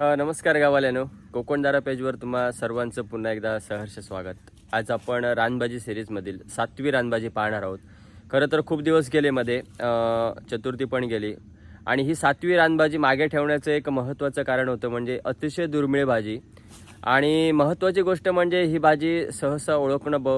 नमस्कार गावाल्यानो. कोकणदारा पेजवर तुम्हा सर्वांचं पुन्हा एकदा सहर्ष स्वागत. आज आपण रानबाजी सिरीजमधील सातवी रानबाजी पाहणार आहोत. खरं तर खूप दिवस गेले मध्ये चतुर्थी पण गेली. आणि ही सातवी रानबाजी मागे ठेवण्याचं एक महत्त्वाचं कारण होतं म्हणजे अतिशय दुर्मिळ भाजी. आणि महत्त्वाची गोष्ट म्हणजे ही भाजी सहसा ओळखणं ब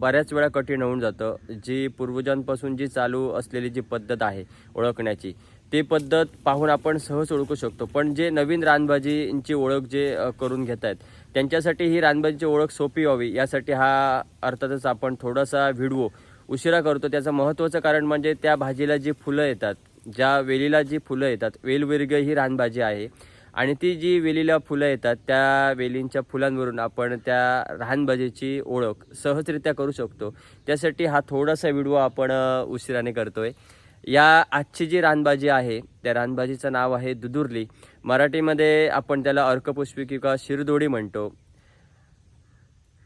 बऱ्याच वेळा कठीण होऊन जातं. जी पूर्वजांपासून जी चालू असलेली जी पद्धत आहे ओळखण्याची ते पद्धत पाहून आपण सहज ओळखू शकतो. पण जे नवीन रानभाजींची ओळख जे करून घेत आहेत त्यांच्यासाठी ही रानभाजीची ओळख सोपी व्हावी यासाठी हा अर्थातच आपण थोडासा व्हिडिओ उशिरा करतो. त्याचं महत्त्वाचं कारण म्हणजे त्या भाजीला जी फुलं येतात ज्या वेलीला जी फुलं येतात वेलविर्ग ही रानभाजी आहे. आणि ती जी वेलीला फुलं येतात त्या वेलींच्या फुलांवरून आपण त्या रानभाजीची ओळख सहजरित्या करू शकतो. त्यासाठी हा थोडासा व्हिडिओ आपण उशिराने करतो आहे या आजची जी रानबाजी आहे त्या रानबाजीचं नाव आहे दुदुरली मराठीमध्ये आपण त्याला अर्कपुष्पी किंवा शिरदोडी म्हणतो.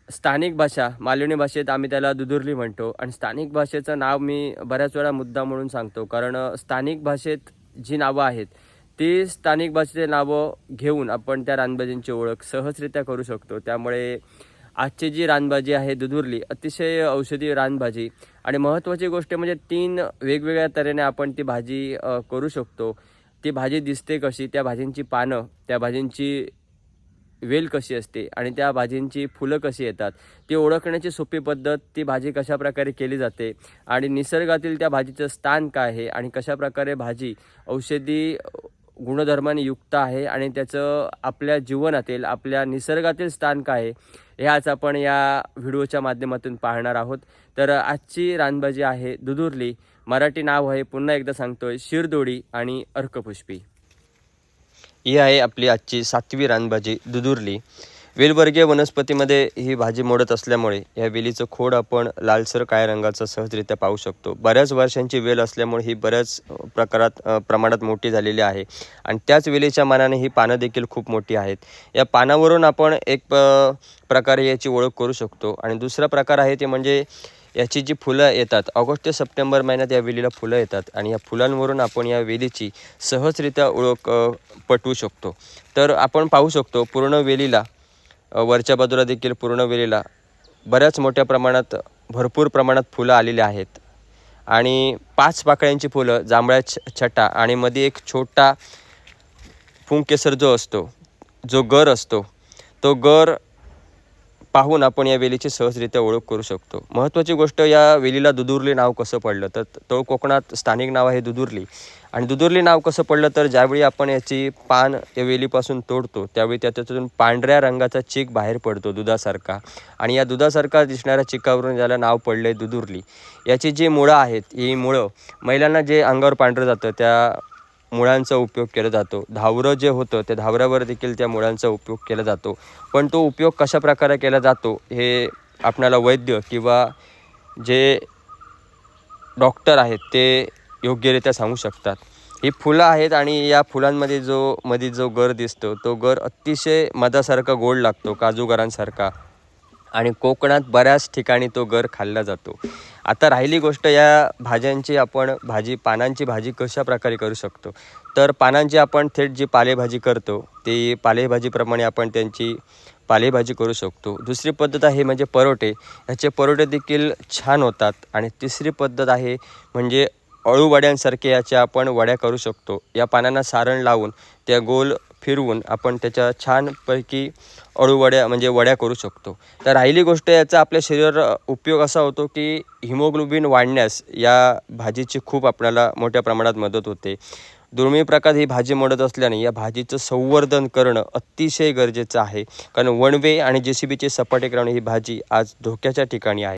स्थानिक भाषा मालवणी भाषेत आम्ही त्याला दुदुरली म्हणतो. आणि स्थानिक भाषेचं नाव मी बऱ्याच वेळा मुद्दा म्हणून सांगतो. कारण स्थानिक भाषेत जी नावं आहेत ती स्थानिक भाषेचे नावं घेऊन आपण त्या रानभाजींची ओळख सहजरित्या करू शकतो. त्यामुळे आजची जी रानभाजी आहे दुधुरली अतिशय औषधी रानभाजी. आणि महत्त्वाची गोष्ट म्हणजे तीन वेगवेगळ्या तऱ्हेने आपण ती भाजी करू शकतो. ती भाजी दिसते कशी त्या भाजींची पानं त्या भाजींची वेल कशी असते आणि त्या भाजींची फुलं कशी येतात ती ओळखण्याची सोपी पद्धत ती भाजी कशा प्रकारे केली जाते आणि निसर्गातील त्या भाजीचं स्थान काय आहे आणि कशा प्रकारे भाजी औषधी गुणधर्माने युक्त आहे आणि त्याचं आपल्या जीवनातील आपल्या निसर्गातील स्थान काय आहे हे आज आपण या व्हिडिओच्या माध्यमातून पाहणार आहोत. तर आजची रानभाजी आहे दुधुरली. मराठी नाव आहे पुन्हा एकदा सांगतोय शिरदोडी आणि अर्कपुष्पी. ही आहे आपली आजची सातवी रानभाजी दुधुरली. वेलवर्गीय वनस्पतीमध्ये ही भाजी मोडत असल्यामुळे या वेलीचं खोड आपण लालसर काळ्या रंगाचं सहजरित्या पाहू शकतो. बऱ्याच वर्षांची वेल असल्यामुळे ही बऱ्याच प्रकारात प्रमाणात मोठी झालेली आहे. आणि त्याच वेलीच्या मानाने ही पानं देखील खूप मोठी आहेत. या पानावरून आपण एक प्रकारे याची ओळख करू शकतो. आणि दुसरा प्रकार आहे ते म्हणजे याची जी फुलं येतात ऑगस्ट ते सप्टेंबर महिन्यात या वेलीला फुलं येतात. आणि या फुलांवरून आपण या वेलीची सहजरित्या ओळख पटवू शकतो. तर आपण पाहू शकतो पूर्ण वेलीला वरच्या बाजूला देखील पूर्ण वेलीला बऱ्याच मोठ्या प्रमाणात भरपूर प्रमाणात फुलं आलेली आहेत. आणि पाच पाकळ्यांची फुलं जांभळ्या छ छटा आणि मध्ये एक छोटा पुंकेसर जो असतो जो गर असतो तो गर पाहून आपण या वेलीची सहजरित्या ओळख करू शकतो. महत्त्वाची गोष्ट या वेलीला दुदुर्ली नाव कसं पडलं? तर तो कोकणात स्थानिक नाव आहे दुदुर्ली. आणि दुदुर्ली नाव कसं पडलं? तर ज्यावेळी आपण याची पान या वेलीपासून तोडतो त्यावेळी त्याच्यातून पांढऱ्या रंगाचा चीक बाहेर पडतो दुधासारखा. आणि या दुधासारखा दिसणाऱ्या चिकावरून ज्याला नाव पडलं आहे दुदुर्ली. याची जी मुळं आहेत ही मुळं महिलांना जे अंगावर पांढरं जातं त्या मुळांचा उपयोग केला जातो. धावरं जे होतं त्या धावऱ्यावर देखील त्या मुळांचा उपयोग केला जातो. पण तो उपयोग कशा प्रकारे केला जातो हे आपणाला वैद्य किंवा जे डॉक्टर आहेत ते योग्यरित्या सांगू शकतात. ही फुलं आहेत आणि या फुलांमध्ये जो मध्ये जो गर दिसतो तो गर अतिशय मधासारखा गोड लागतो काजूगरांसारखा. आणि कोकणात बऱ्याच ठिकाणी तो गर खाल्ला जातो. आता राहिली गोष्ट या भाज्यांची आपण भाजी पानांची भाजी कशा प्रकारे करू शकतो? तर पानांची आपण थेट जी पालेभाजी करतो ती पालेभाजीप्रमाणे आपण त्यांची पालेभाजी करू शकतो. दुसरी पद्धत आहे म्हणजे परोठे. ह्याचे परोठे देखील छान होतात आणि तिसरी पद्धत आहे म्हणजे अळूवड्यांसारखे याच्या आपण वड्या करू शकतो. या पानांना सारण लावून त्या गोल फिरवून आपण त्याच्या छानपैकी अळूवड्या म्हणजे वड्या करू शकतो. तर राहिली गोष्ट याचा आपल्या शरीरावर उपयोग असा होतो की हिमोग्लोबिन वाढण्यास या भाजीची खूप आपल्याला मोठ्या प्रमाणात मदत होते. दुर्मिळ प्रकार ही भाजी मोडत असल्याने या भाजीचं संवर्धन करणं अतिशय गरजेचं आहे. कारण वणवे आणि जे सी बीचे सपाटे करणं ही भाजी आज धोक्याच्या ठिकाणी आहे.